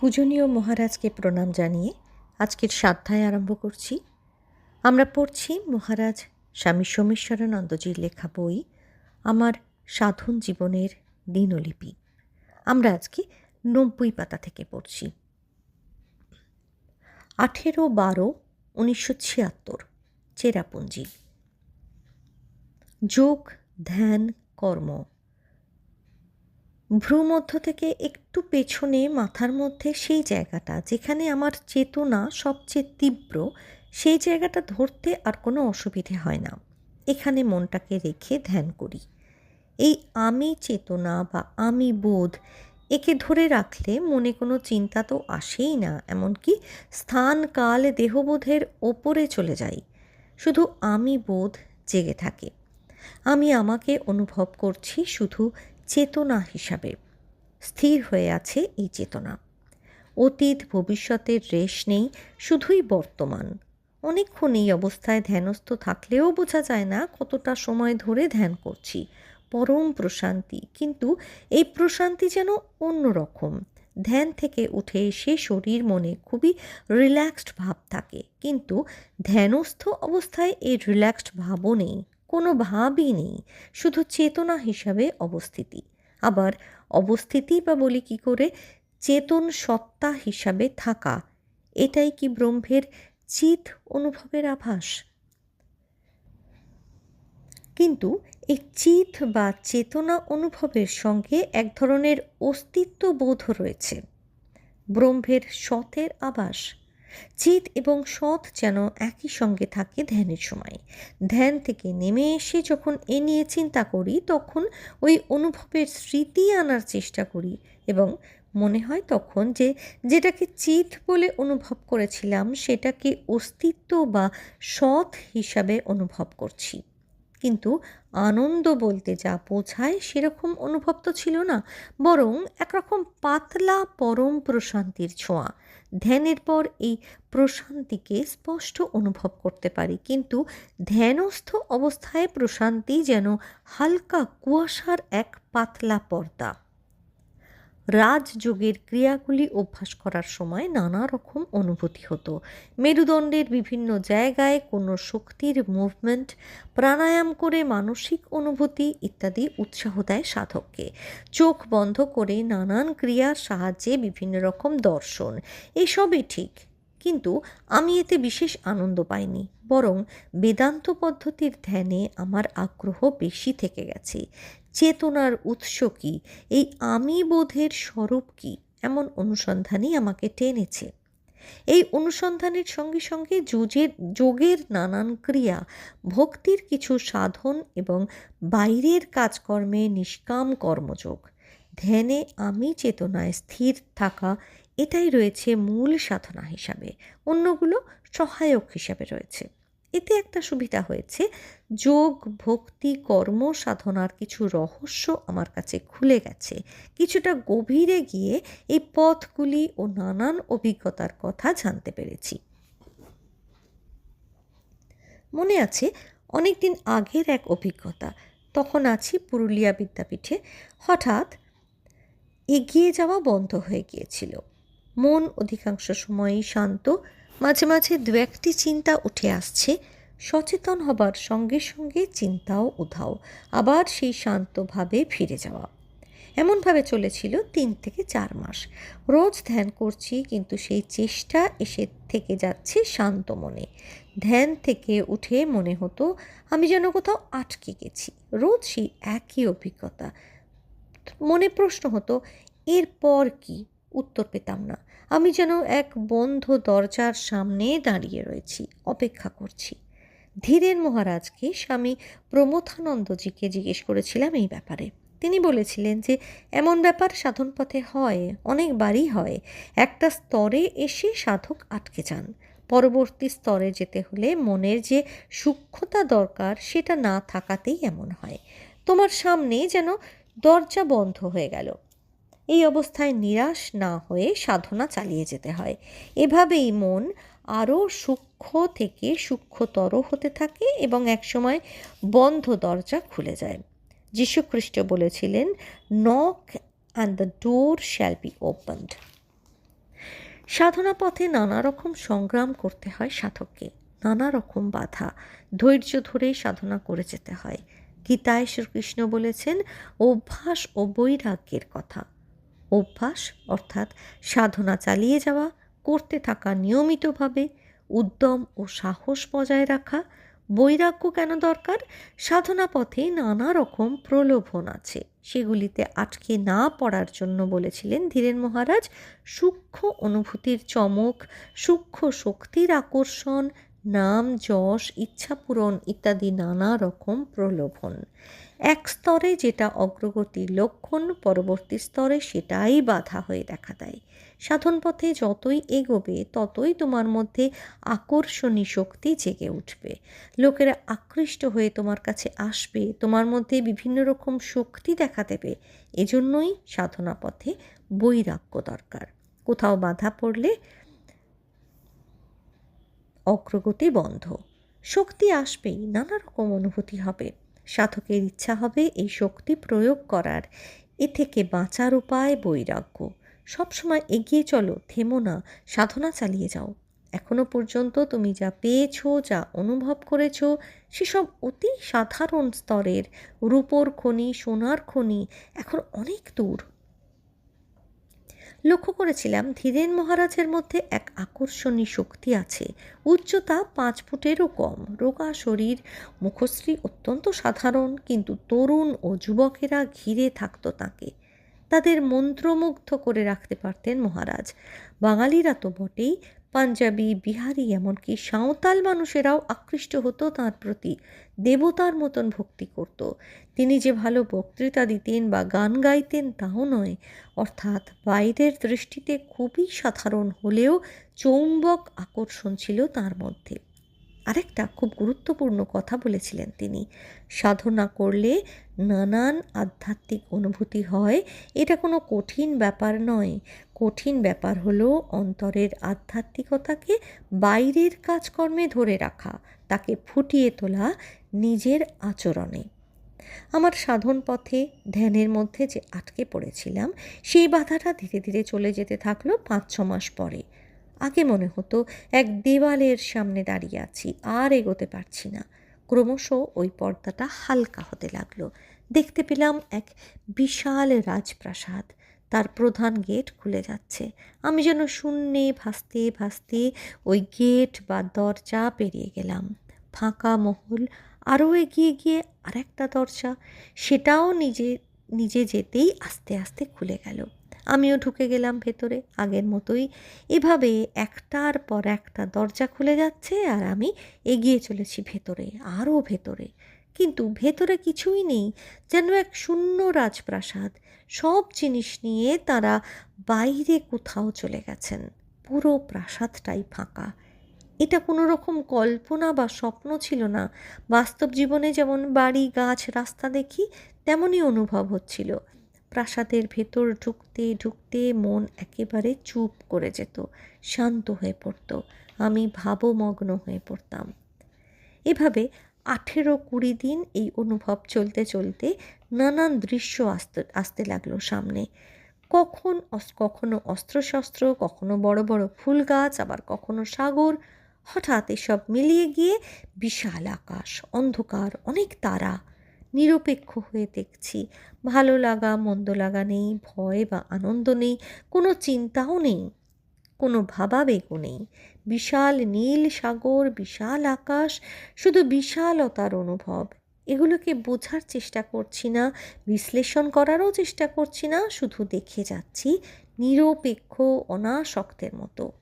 পূজনীয় মহারাজকে প্রণাম জানিয়ে আজকের সাধ্যায় আরম্ভ করছি। আমরা পড়ছি মহারাজ স্বামী সোমেশ্বরানন্দজির লেখা বই, আমার সাধন জীবনের দিনলিপি। আমরা আজকে নব্বই পাতা থেকে পড়ছি। আঠেরো বারো উনিশশো ছিয়াত্তর, চেরাপুঞ্জি। যোগ, ধ্যান, কর্ম। ভ্রুমধ্য থেকে একটু পেছনে মাথার মধ্যে সেই জায়গাটা, যেখানে আমার চেতনা সবচেয়ে তীব্র, সেই জায়গাটা ধরতে আর কোনো অসুবিধে হয় না। এখানে মনটাকে রেখে ধ্যান করি। এই আমি চেতনা বা আমি বোধ একে ধরে রাখলে মনে কোনো চিন্তা তো আসেই না, এমনকি স্থান, কাল, দেহবোধের ওপরে চলে যাই। শুধু আমি বোধ জেগে থাকে। আমি আমাকে অনুভব করছি শুধু চেতনা হিসাবে স্থির হয়ে আছে এই চেতনা। অতীত, ভবিষ্যতের রেশ নেই, শুধুই বর্তমান। অনেকক্ষণ এই অবস্থায় ধ্যানস্থ থাকলেও বোঝা যায় না কতটা সময় ধরে ধ্যান করছি। পরম প্রশান্তি, কিন্তু এই প্রশান্তি যেন অন্যরকম। ধ্যান থেকে উঠে এসে শরীর মনে খুবই রিল্যাক্সড ভাব থাকে, কিন্তু ধ্যানস্থ অবস্থায় এই রিল্যাক্সড ভাবও নেই। কোনো ভাবই নেই, শুধু চেতনা হিসাবে অবস্থিতি। আবার অবস্থিতি বা বলি কি করে, চেতন সত্তা হিসাবে থাকা, এটাই কি ব্রহ্মের চিত অনুভবের আভাস? কিন্তু এই চিত বা চেতনা অনুভবের সঙ্গে এক ধরনের অস্তিত্ব বোধ রয়েছে। ব্রহ্মের সতের আভাস। চিত এবং সৎ যেন একই সঙ্গে থাকে ধ্যানের সময়। ধ্যান থেকে নেমে এসে যখন এ নিয়ে চিন্তা করি, তখন ওই অনুভবের স্মৃতি আনার চেষ্টা করি এবং মনে হয় তখন যে, যেটাকে চিত বলে অনুভব করেছিলাম, সেটাকে অস্তিত্ব বা সৎ হিসাবে অনুভব করছি। কিন্তু আনন্দ বলতে যা বোঝায় সেরকম অনুভব তো ছিল না, বরং একরকম পাতলা পরম প্রশান্তির ছোঁয়া। ধ্যানের পর এই প্রশান্তিকে স্পষ্ট অনুভব করতে পারি, কিন্তু ধ্যানস্থ অবস্থায় প্রশান্তি যেন হালকা কুয়াশার এক পাতলা পর্দা। রাজযোগের ক্রিয়াগুলি অভ্যাস করার সময় নানা রকম অনুভূতি হতো। মেরুদণ্ডের বিভিন্ন জায়গায় কোনো শক্তির মুভমেন্ট প্রাণায়াম করে মানসিক অনুভূতি ইত্যাদি উৎসাহ দেয় সাধককে। চোখ বন্ধ করে নানান ক্রিয়ার সাহায্যে বিভিন্ন রকম দর্শন। এসবই ঠিক। কিন্তু আমি এতে বিশেষ আনন্দ পাইনি, বরং বেদান্ত পদ্ধতির ধ্যানে আমার আগ্রহ বেশি থেকে গেছে। চেতনার উৎস কি? এই আমি বোধের স্বরূপ কি? এমন অনুসন্ধানই আমাকে টেনেছে। এই অনুসন্ধানের সঙ্গে সঙ্গে যোগের যোগের নানান ক্রিয়া, ভক্তির কিছু সাধন এবং বাইরের কাজকর্মে নিষ্কাম কর্মযোগ। ধ্যানে আমি চেতনায় স্থির থাকা এটাই রয়েছে মূল সাধনা হিসাবে। অন্যগুলো সহায়ক হিসাবে রয়েছে। এতে একটা সুবিধা হয়েছে, যোগ, ভক্তি, কর্ম সাধনার কিছু রহস্য আমার কাছে খুলে গেছে। কিছুটা গভীরে গিয়ে এই পথগুলি ও নানান অভিজ্ঞতার কথা জানতে পেরেছি। মনে আছে অনেক দিন আগের এক অভিজ্ঞতা। তখন আছি পুরুলিয়া বিদ্যাপীঠে। হঠাৎ এগিয়ে যাওয়া বন্ধ হয়ে গিয়েছিল। মন অধিকাংশ সময়ই শান্ত, মাঝে মাঝে দু একটি চিন্তা উঠে আসছে, সচেতন হবার সঙ্গে সঙ্গে চিন্তাও উধাও, আবার সেই শান্তভাবে ফিরে যাওয়া। এমনভাবে চলেছিল তিন থেকে চার মাস। রোজ ধ্যান করছি, কিন্তু সেই চেষ্টা এসে থেকে যাচ্ছে শান্ত মনে। ধ্যান থেকে উঠে মনে হতো, আমি যেন কোথাও আটকে গেছি। রোজ সেই একই অভিজ্ঞতা। মনে প্রশ্ন হতো, এরপর কি? উত্তর পেতাম না। আমি যেন এক বন্ধ দরজার সামনে দাঁড়িয়ে রয়েছি, অপেক্ষা করছি। ধীরেন মহারাজকে স্বামী প্রমথানন্দজিকে জিজ্ঞেস করেছিলাম এই ব্যাপারে। তিনি বলেছিলেন যে, এমন ব্যাপার সাধন পথে হয় অনেকবারই হয়। একটা স্তরে এসে সাধক আটকে যান। পরবর্তী স্তরে যেতে হলে মনের যে সূক্ষ্মতা দরকার, সেটা না থাকাতেই এমন হয়। তোমার সামনে যেন দরজা বন্ধ হয়ে গেল। এই অবস্থায় নিরাশ না হয়ে সাধনা চালিয়ে যেতে হয়। এভাবেই মন আরও সূক্ষ্ম থেকে সূক্ষ্মতর হতে থাকে এবং একসময় বন্ধ দরজা খুলে যায়। যীশুখ্রিস্ট বলেছিলেন knock and the door shall be opened সাধনা পথে নানা রকম সংগ্রাম করতে হয় সাধককে। নানা রকম বাধা, ধৈর্য ধরে সাধনা করে যেতে হয়। গীতায় শ্রীকৃষ্ণ বলেছেন, অভ্যাস ও বৈরাগ্যের কথা। অভ্যাস, অর্থাৎ সাধনা চালিয়ে যাওয়া, করতে থাকা নিয়মিতভাবে, উদ্যম ও সাহস বজায় রাখা, বৈরাগ্য কেন দরকার? সাধনা পথে নানা রকম প্রলোভন আছে, সেগুলিতে আটকে না পড়ার জন্য বলেছিলেন ধীরেন মহারাজ। সূক্ষ্ম অনুভূতির চমক, সূক্ষ্ম শক্তির আকর্ষণ, নাম, যশ ইচ্ছাপূরণ ইত্যাদি নানা রকম প্রলোভন। এক স্তরে যেটা অগ্রগতির লক্ষণ, পরবর্তী স্তরে সেটাই বাধা হয়ে দেখা দেয়। সাধন পথে যতই এগোবে, ততই তোমার মধ্যে আকর্ষণী শক্তি জেগে উঠবে। লোকেরা আকৃষ্ট হয়ে তোমার কাছে আসবে, তোমার মধ্যে বিভিন্ন রকম শক্তি দেখা দেবে। এজন্যই সাধনা পথে বৈরাগ্য দরকার। কোথাও বাধা পড়লে অগ্রগতি বন্ধ। শক্তি আসবেই, নানা রকম অনুভূতি হবে। সাধকের ইচ্ছা হবে এই শক্তি প্রয়োগ করার। এ থেকে বাঁচার উপায় বৈরাগ্য। সবসময় এগিয়ে চলো, থেমো না, সাধনা চালিয়ে যাও। এখনও পর্যন্ত তুমি যা পেয়েছ, যা অনুভব করেছ, সেসব অতি সাধারণ স্তরের রূপোর খনি, সোনার খনি এখন অনেক দূর। লক্ষ্য করেছিলাম ধীরেন মহারাজের মধ্যে এক আকর্ষণী শক্তি আছে। উচ্চতা পাঁচ ফুটেরও কম। রোগা শরীর মুখশ্রী অত্যন্ত সাধারণ, কিন্তু তরুণ ও যুবকেরা ঘিরে থাকতো তাকে। তাদের মন্ত্রমুগ্ধ করে রাখতে পারতেন মহারাজ। বাঙালিরা তো বটেই, পাঞ্জাবি, বিহারি এমনকি সাঁওতাল মানুষেরাও আকৃষ্ট হতো তার প্রতি। দেবতার মতন ভক্তি করত। তিনি যে ভালো বক্তৃতা দিতেন বা গান গাইতেন তাও নয়, অর্থাৎ বাইরের দৃষ্টিতে খুবই সাধারণ হলেও চৌম্বক আকর্ষণ ছিল তার মধ্যে। আরেকটা খুব গুরুত্বপূর্ণ কথা বলেছিলেন তিনি, সাধনা করলে নানান আধ্যাত্মিক অনুভূতি হয়। এটা কোনো কঠিন ব্যাপার নয়। কঠিন ব্যাপার হলো অন্তরের আধ্যাত্মিকতাকে বাইরের কাজকর্মে ধরে রাখা, তাকে ফুটিয়ে তোলা নিজের আচরণে। আমার সাধন পথে ধ্যানের মধ্যে যে আটকে পড়েছিলাম, সেই বাধাটা ধীরে ধীরে চলে যেতে থাকল পাঁচ ছ মাস পরে। আগে মনে হতো এক দেওয়ালের সামনে দাঁড়িয়ে আছি, আর এগোতে পারছি না। ক্রমশ ওই পর্দাটা হালকা হতে লাগল। দেখতে পেলাম এক বিশাল রাজপ্রাসাদ। তার প্রধান গেট খুলে যাচ্ছে। আমি যেন শূন্যে ভাসতে ভাসতে ওই গেট বা দরজা পেরিয়ে গেলাম। ফাঁকা মহল আরও এগিয়ে গিয়ে আরেকটা দরজা, সেটাও নিজে নিজে যেতেই আস্তে আস্তে খুলে গেল। আমিও ঢুকে গেলাম ভেতরে। আগের মতোই এভাবে একটার পর একটা দরজা খুলে যাচ্ছে আর আমি এগিয়ে চলেছি ভেতরে, আরও ভেতরে। কিন্তু ভেতরে কিছুই নেই, যেন এক শূন্য রাজপ্রাসাদ। সব জিনিস নিয়ে তারা বাইরে কোথাও চলে গেছেন। পুরো প্রাসাদটাই ফাঁকা। এটা কোনো রকম কল্পনা বা স্বপ্ন ছিল না। বাস্তব জীবনে যেমন বাড়ি, গাছ, রাস্তা দেখি, তেমনই অনুভব হচ্ছিল। প্রাসাদের ভেতর ঢুকতে ঢুকতে মন একেবারে চুপ করে যেত, শান্ত হয়ে পড়ত। আমি ভাবমগ্ন হয়ে পড়তাম। এভাবে আঠেরো কুড়ি দিন এই অনুভব চলতে চলতে নানান দৃশ্য আসতে আসতে লাগল সামনে। কখন কখনো অস্ত্রশস্ত্র, কখনো বড় বড় ফুল গাছ, আবার কখনো সাগর হঠাৎ এসব মিলিয়ে গিয়ে বিশাল আকাশ, অন্ধকার, অনেক তারা। নিরপেক্ষ হয়ে দেখছি, ভালো লাগা, মন্দ লাগা নেই, ভয় বা আনন্দ নেই, কোনো চিন্তাও নেই, কোনো ভাবাবেগও নেই। বিশাল নীল সাগর, বিশাল আকাশ, শুধু বিশালতার অনুভব। এগুলোকে বোঝার চেষ্টা করছি না, বিশ্লেষণ করারও চেষ্টা করছি না, শুধু দেখে যাচ্ছি নিরপেক্ষ, অনাসক্তের মতো।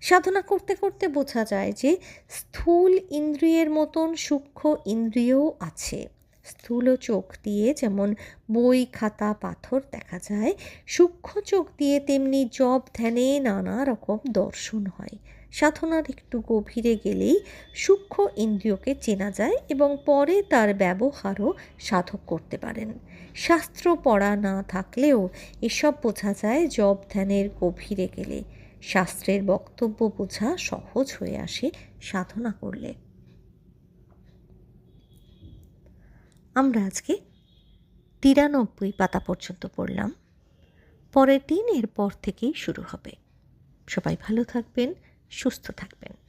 সাধনা করতে করতে বোঝা যায় যে স্থূল ইন্দ্রিয়ের মতন সূক্ষ্ম ইন্দ্রিয়ও আছে। স্থূল চোখ দিয়ে যেমন বই, খাতা, পাথর দেখা যায়, সূক্ষ্ম চোখ দিয়ে তেমনি জব ধ্যানে নানা রকম দর্শন হয়। সাধনার একটু গভীরে গেলেই সূক্ষ্ম ইন্দ্রিয়কে চেনা যায় এবং পরে তার ব্যবহারও সাধক করতে পারেন। শাস্ত্র পড়া না থাকলেও এসব বোঝা যায় জব ধ্যানের গভীরে গেলে। শাস্ত্রের বক্তব্য বোঝা সহজ হয়ে আসে সাধনা করলে। আমরা আজকে তিরানব্বই পাতা পর্যন্ত পড়লাম। পরের দিন এরপর থেকেই শুরু হবে। সবাই ভালো থাকবেন, সুস্থ থাকবেন।